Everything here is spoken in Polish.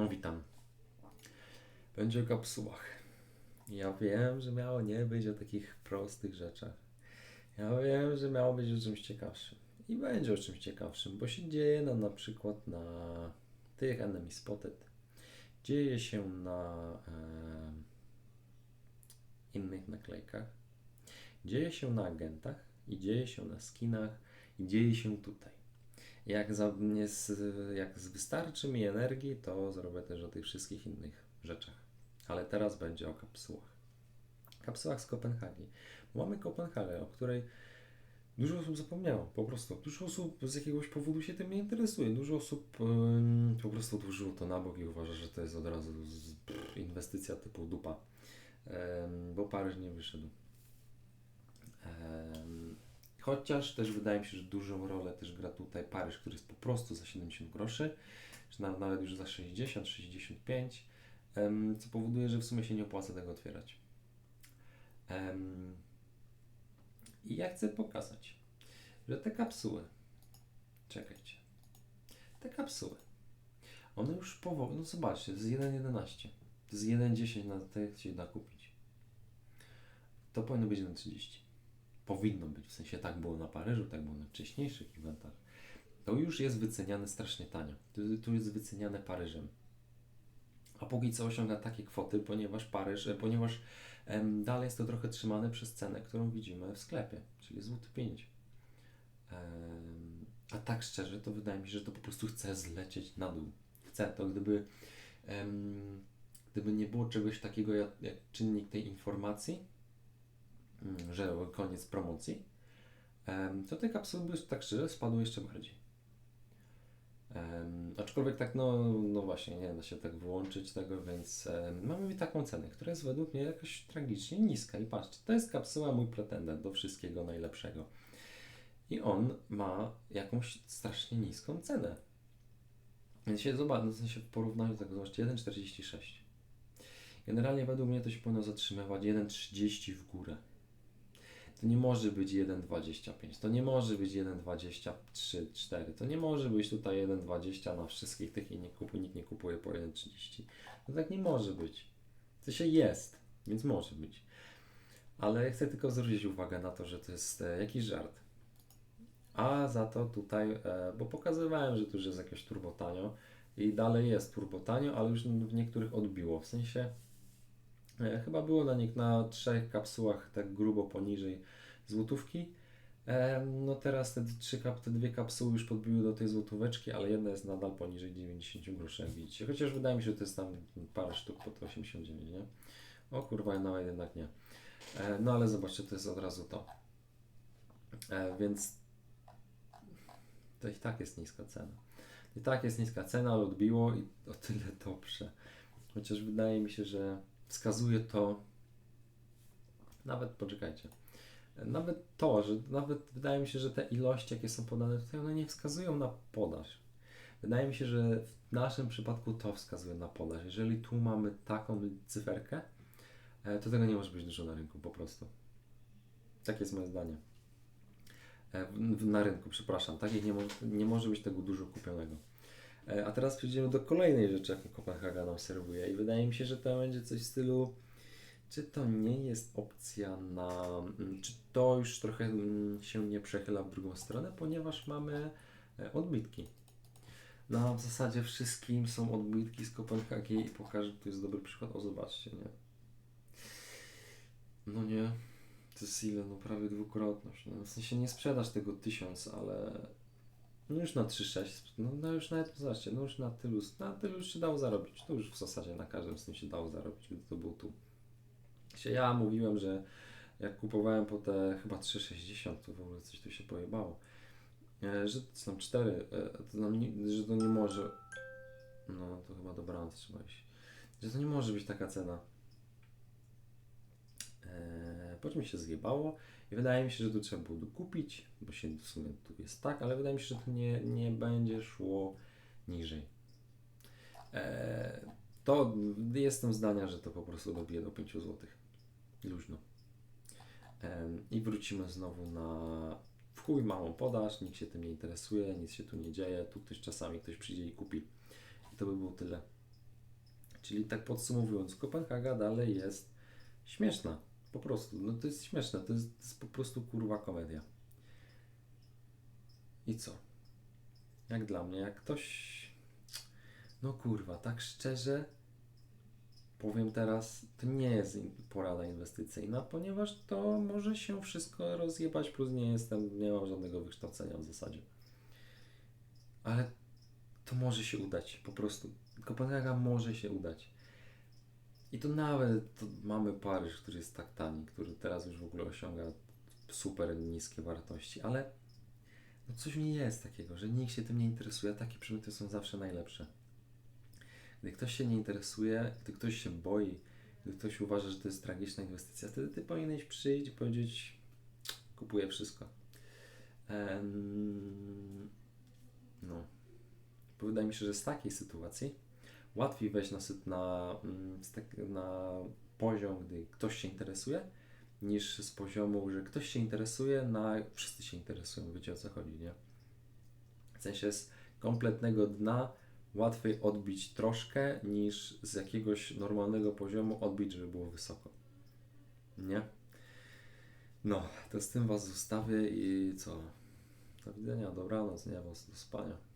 No witam. Będzie o kapsułach. Ja wiem, że miało nie być o takich prostych rzeczach. Ja wiem, że miało być o czymś ciekawszym. I będzie o czymś ciekawszym, bo się dzieje na, na przykład na tych Enemy Spotted. Dzieje się na e, innych naklejkach. Dzieje się na agentach i dzieje się na skinach i dzieje się tutaj. Jak, za, nie z, jak wystarczy mi energii, to zrobię też o tych wszystkich innych rzeczach. Ale teraz będzie o kapsułach. Kapsułach z Kopenhagi. Mamy Kopenhagę, o której dużo osób zapomniało, po prostu. Dużo osób z jakiegoś powodu się tym nie interesuje. Dużo osób ym, po prostu odłożyło to na bok i uważa, że to jest od razu z, inwestycja typu dupa. Ym, bo Paryż nie wyszedł. Ym, Chociaż też wydaje mi się, że dużą rolę też gra tutaj Paryż, który jest po prostu za 70 groszy, czy nawet, już za 60, 65, em, co powoduje, że w sumie się nie opłaca tego otwierać. I ja chcę pokazać, że te kapsuły, czekajcie, te kapsuły, one już powoli, no zobaczcie, to jest 1,11, to jest 1,10 na te się da kupić. To powinno być 1,30 powinno być, w sensie tak było na Paryżu, tak było na wcześniejszych eventach, to już jest wyceniane strasznie tanio. To, to jest wyceniane Paryżem. A póki co osiąga takie kwoty, ponieważ Paryż, e, ponieważ em, dalej jest to trochę trzymane przez cenę, którą widzimy w sklepie, czyli złoty 5. Em, a tak szczerze, to wydaje mi się, że to po prostu chce zlecieć na dół. Chce to, gdyby, em, gdyby nie było czegoś takiego jak, jak czynnik tej informacji, że koniec promocji, to kapsuły by tak szczerze spadły jeszcze bardziej. Aczkolwiek tak, no, no właśnie, nie da się tak wyłączyć tego, więc em, mamy taką cenę, która jest według mnie jakoś tragicznie niska. I patrzcie, to jest kapsuła mój pretendent do wszystkiego najlepszego. I on ma jakąś strasznie niską cenę. Więc się zobacz, no w sensie w porównaniu tego, zobaczcie, 1,46. Generalnie według mnie to się powinno zatrzymywać 1,30 w górę. To nie może być 1,25, to nie może być 1,23, 4, to nie może być tutaj 1,20 na wszystkich tych i nie kupuje, nikt nie kupuje po 1,30. No tak nie może być. To się jest, więc może być. Ale chcę tylko zwrócić uwagę na to, że to jest e, jakiś żart. A za to tutaj, e, bo pokazywałem, że tu już jest jakieś turbo tanio i dalej jest turbo tanio, ale już w niektórych odbiło. W sensie chyba było na nich na trzech kapsułach tak grubo poniżej złotówki. E, No teraz te, trzy te dwie kapsuły już podbiły do tej złotóweczki, ale jedna jest nadal poniżej 90 groszy, jak widzicie. Chociaż wydaje mi się, że to jest tam parę sztuk po 89, nie? O kurwa, nawet jednak nie. E, No ale zobaczcie, to jest od razu to. E, Więc to i tak jest niska cena. I tak jest niska cena, ale odbiło i o tyle dobrze. Chociaż wydaje mi się, że wskazuje to nawet, poczekajcie, nawet to, że nawet wydaje mi się, że te ilości, jakie są podane tutaj, one nie wskazują na podaż. Wydaje mi się, że w naszym przypadku to wskazuje na podaż. Jeżeli tu mamy taką cyferkę, e, to tego nie może być dużo na rynku po prostu. Takie jest moje zdanie. E, Na rynku, przepraszam. Takich nie, mo nie może być tego dużo kupionego. E, A teraz przejdziemy do kolejnej rzeczy, jaką Kopenhaga nam serwuje. I wydaje mi się, że to będzie coś w stylu czy to nie jest opcja na. mm, Czy to już trochę mm, się nie przechyla w drugą stronę, ponieważ mamy e, odbitki. No, w zasadzie wszystkim są odbitki z Kopenhagi i pokażę, tu jest dobry przykład. O, zobaczcie, nie? No nie. To jest ile? No prawie dwukrotność. No, w sensie nie sprzedasz tego tysiąc, ale no już na 3,6, no, no już nawet, zobaczcie, no już na tylu, na tylu już się dało zarobić. To już w zasadzie na każdym z tym się dało zarobić, gdy to był tu. Ja mówiłem, że jak kupowałem po te chyba 3,60, to w ogóle coś tu się pojebało. E, że są 4, to nam że to nie może. No to chyba dobranoc trzeba iść. Że to nie może być taka cena. E, po czym się zjebało i wydaje mi się, że tu trzeba było dokupić, bo się w sumie tu jest tak, ale wydaje mi się, że to nie, nie będzie szło niżej. E, to jestem zdania, że to po prostu dobije do 5 zł. Luźno. Em, I wrócimy znowu na w chuj małą podaż, nikt się tym nie interesuje, nic się tu nie dzieje, tu ktoś czasami ktoś przyjdzie i kupi. I to by było tyle. Czyli tak podsumowując, Kopenhaga dalej jest śmieszna. Po prostu. No to jest śmieszne. To jest, to jest po prostu kurwa komedia. I co? Jak dla mnie, jak ktoś. No kurwa, tak szczerze powiem teraz, to nie jest porada inwestycyjna, ponieważ to może się wszystko rozjebać, plus nie jestem, nie mam żadnego wykształcenia w zasadzie. Ale to może się udać, po prostu. Kopenhaga może się udać. I to nawet to mamy Paryż, który jest tak tani, który teraz już w ogóle osiąga super niskie wartości, ale no coś niej jest takiego, że nikt się tym nie interesuje, a takie przedmioty są zawsze najlepsze. Gdy ktoś się nie interesuje, gdy ktoś się boi, gdy ktoś uważa, że to jest tragiczna inwestycja, wtedy ty powinieneś przyjść i powiedzieć, kupuję wszystko. Em, no. Bo wydaje mi się, że z takiej sytuacji łatwiej wejść na, syt- na, mm, na poziom, gdy ktoś się interesuje, niż z poziomu, że ktoś się interesuje, na wszyscy się interesują, wiecie o co chodzi, nie? W sensie z kompletnego dna łatwiej odbić troszkę, niż z jakiegoś normalnego poziomu odbić, żeby było wysoko. Nie? No, to z tym Was zostawię i co? Do widzenia, dobranoc, nie, was do spania.